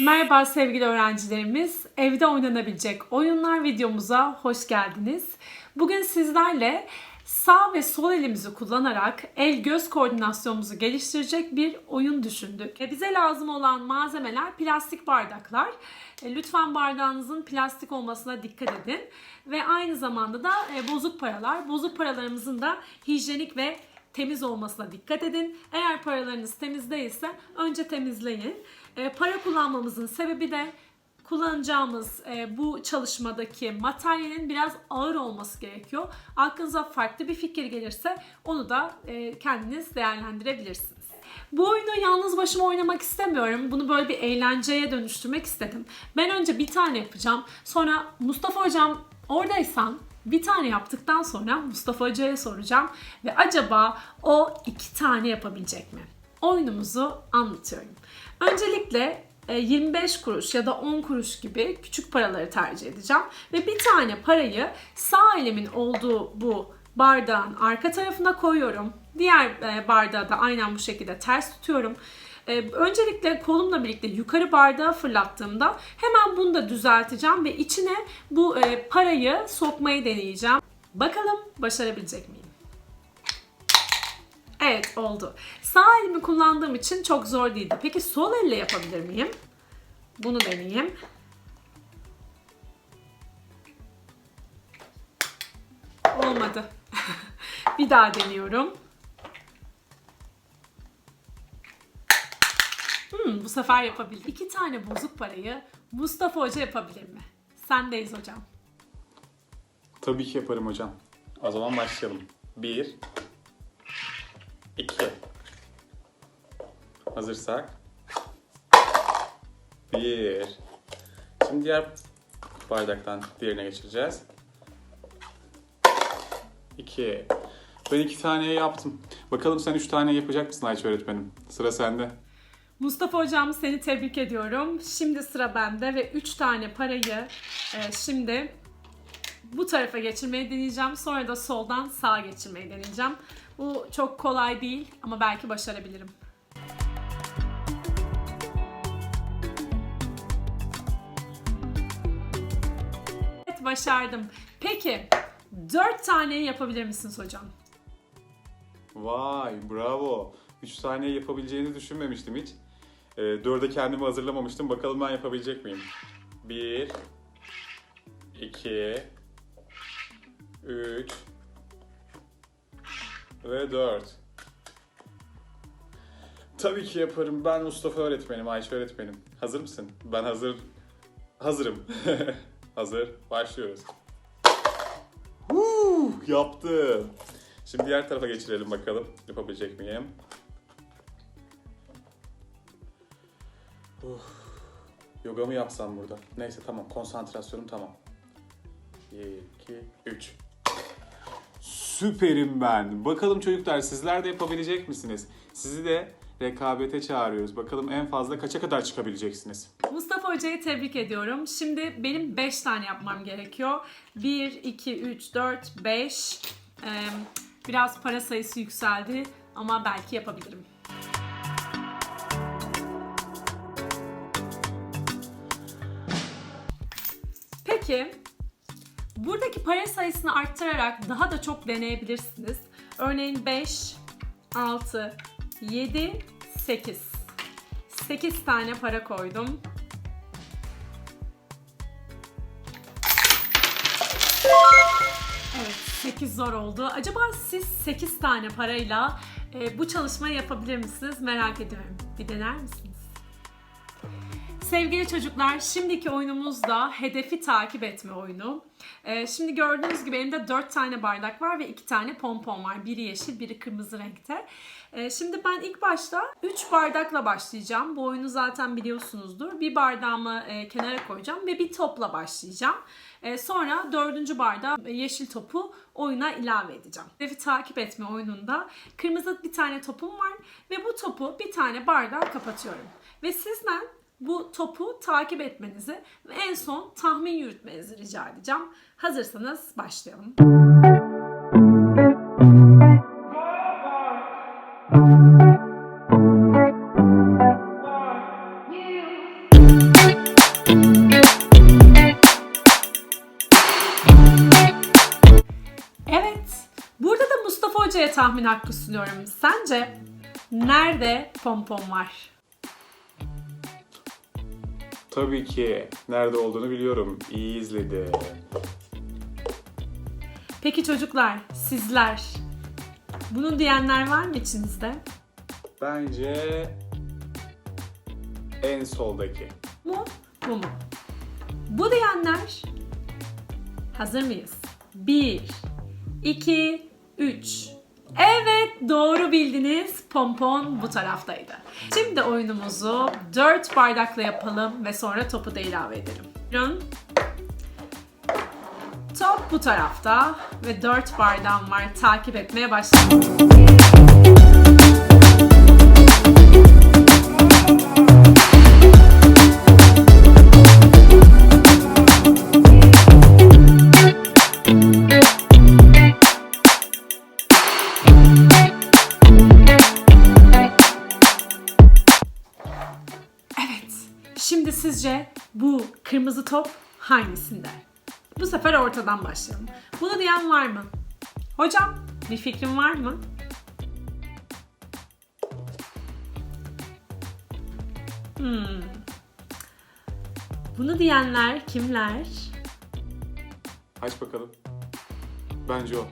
Merhaba sevgili öğrencilerimiz. Evde oynanabilecek oyunlar videomuza hoş geldiniz. Bugün sizlerle sağ ve sol elimizi kullanarak el göz koordinasyonumuzu geliştirecek bir oyun düşündük. E, Bize lazım olan malzemeler plastik bardaklar. E, Lütfen bardağınızın plastik olmasına dikkat edin. Ve aynı zamanda da e, bozuk paralar. Bozuk paralarımızın da hijyenik ve temiz olmasına dikkat edin. Eğer paralarınız temiz değilse önce temizleyin. E, para kullanmamızın sebebi de kullanacağımız e, bu çalışmadaki materyalin biraz ağır olması gerekiyor. Aklınıza farklı bir fikir gelirse onu da e, kendiniz değerlendirebilirsiniz. Bu oyunu yalnız başıma oynamak istemiyorum. Bunu böyle bir eğlenceye dönüştürmek istedim. Ben önce bir tane yapacağım. Sonra Mustafa hocam oradaysan bir tane yaptıktan sonra Mustafa Hoca'ya soracağım ve acaba o iki tane yapabilecek mi? Oyunumuzu anlatıyorum. Öncelikle e, 25 kuruş ya da 10 kuruş gibi küçük paraları tercih edeceğim ve bir tane parayı sağ elimin olduğu bu bardağın arka tarafına koyuyorum. Diğer e, bardağı da aynen bu şekilde ters tutuyorum. E, Öncelikle kolumla birlikte yukarı bardağı fırlattığımda hemen bunu da düzelteceğim ve içine bu e, parayı sokmayı deneyeceğim. Bakalım başarabilecek miyim? Evet oldu. Sağ elimi kullandığım için çok zor değildi. Peki sol elle yapabilir miyim? Bunu deneyeyim. Olmadı. Bir daha deniyorum. Hmm, bu sefer yapabildim. İki tane bozuk parayı Mustafa Hoca yapabilir mi? Sendeyiz hocam. Tabii ki yaparım hocam. O zaman başlayalım. Bir, Hazırsak. Bir. Şimdi diğer bardaktan diğerine geçireceğiz. İki. Ben iki tane yaptım. Bakalım sen üç tane yapacak mısın Ayça öğretmenim? Sıra sende. Mustafa hocam seni tebrik ediyorum. Şimdi sıra bende ve 3 tane parayı e, şimdi bu tarafa geçirmeyi deneyeceğim. Sonra da soldan sağa geçirmeyi deneyeceğim. Bu çok kolay değil ama belki başarabilirim. Başardım. Peki 4 tane yapabilir misiniz hocam? Vay bravo. Üç tane yapabileceğini düşünmemiştim hiç. Ee, dörde kendimi hazırlamamıştım. Bakalım ben yapabilecek miyim? Bir, iki, üç ve dört. Tabii ki yaparım. Ben Mustafa öğretmenim, Ayşe öğretmenim. Hazır mısın? Ben hazır. Hazırım. hazır. Başlıyoruz. Huu, yaptım. Şimdi diğer tarafa geçirelim bakalım. Yapabilecek miyim? Uf. Yoga mı yapsam burada? Neyse tamam. Konsantrasyonum tamam. 1, 2, 3. Süperim ben. Bakalım çocuklar sizler de yapabilecek misiniz? Sizi de rekabete çağırıyoruz. Bakalım en fazla kaça kadar çıkabileceksiniz? Mustafa Hoca'yı tebrik ediyorum. Şimdi benim 5 tane yapmam gerekiyor. 1, 2, 3, 4, 5. Biraz para sayısı yükseldi ama belki yapabilirim. Peki, buradaki para sayısını arttırarak daha da çok deneyebilirsiniz. Örneğin 5, 6, 7, 8. 8 tane para koydum. Evet 8 zor oldu. Acaba siz 8 tane parayla e, bu çalışmayı yapabilir misiniz? Merak ediyorum. Bir dener misiniz? Sevgili çocuklar, şimdiki oyunumuz da hedefi takip etme oyunu. Ee, şimdi gördüğünüz gibi elimde 4 tane bardak var ve 2 tane pompon var. Biri yeşil, biri kırmızı renkte. Ee, şimdi ben ilk başta 3 bardakla başlayacağım. Bu oyunu zaten biliyorsunuzdur. Bir bardağımı e, kenara koyacağım ve bir topla başlayacağım. E, sonra dördüncü bardağı yeşil topu oyuna ilave edeceğim. Hedefi takip etme oyununda kırmızı bir tane topum var ve bu topu bir tane bardağa kapatıyorum. Ve sizden bu topu takip etmenizi ve en son tahmin yürütmenizi rica edeceğim. Hazırsanız başlayalım. Evet, burada da Mustafa Hoca'ya tahmin hakkı sunuyorum. Sence nerede pompon var? Tabii ki. Nerede olduğunu biliyorum. İyi izledi. Peki çocuklar, sizler bunu diyenler var mı içinizde? Bence en soldaki. mu, bu mu? Bu diyenler hazır mıyız? 1, 2, 3. Evet doğru bildiniz. Pompon bu taraftaydı. Şimdi oyunumuzu 4 bardakla yapalım ve sonra topu da ilave edelim. Buyurun. Top bu tarafta ve 4 bardağım var. Takip etmeye başlayalım. Bu kırmızı top hangisinde? Bu sefer ortadan başlayalım. Bunu diyen var mı? Hocam bir fikrin var mı? Hmm. Bunu diyenler kimler? Aç bakalım. Bence o.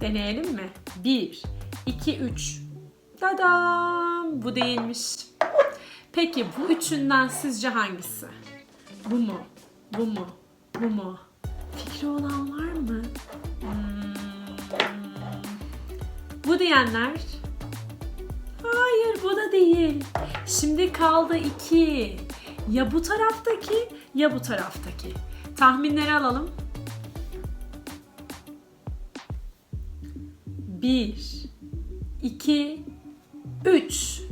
Deneyelim mi? 1, 2, 3. Dadam! Bu değilmiş. Peki bu üçünden sizce hangisi? Bu mu? Bu mu? Bu mu? Fikri olan var mı? Hmm. Bu diyenler? Hayır bu da değil. Şimdi kaldı iki. Ya bu taraftaki ya bu taraftaki. Tahminleri alalım. Bir, iki, üç.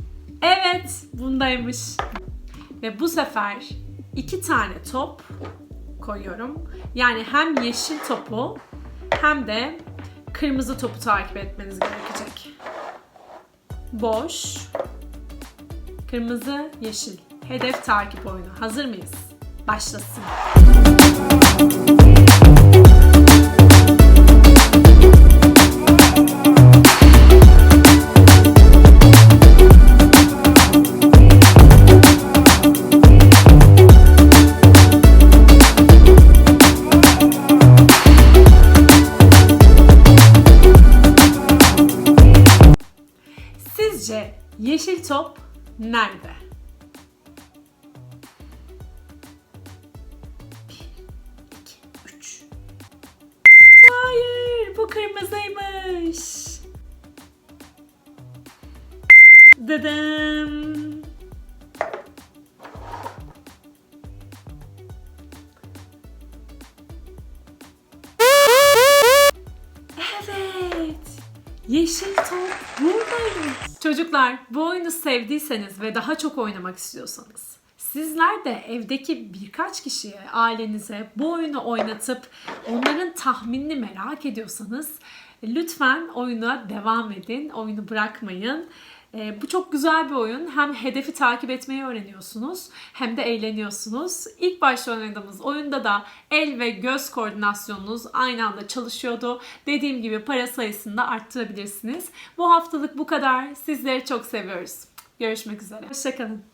Evet, bundaymış. Ve bu sefer iki tane top koyuyorum. Yani hem yeşil topu hem de kırmızı topu takip etmeniz gerekecek. Boş, kırmızı, yeşil. Hedef takip oyunu. Hazır mıyız? Başlasın. Nerede? Bir. Hayır, bu kırmızıymış. Dedim. Yeşil top buradaymış. Çocuklar bu oyunu sevdiyseniz ve daha çok oynamak istiyorsanız sizler de evdeki birkaç kişiye, ailenize bu oyunu oynatıp onların tahminini merak ediyorsanız lütfen oyuna devam edin. Oyunu bırakmayın. Ee, bu çok güzel bir oyun. Hem hedefi takip etmeyi öğreniyorsunuz hem de eğleniyorsunuz. İlk başta oynadığımız oyunda da el ve göz koordinasyonunuz aynı anda çalışıyordu. Dediğim gibi para sayısını da arttırabilirsiniz. Bu haftalık bu kadar. Sizleri çok seviyoruz. Görüşmek üzere. Hoşçakalın.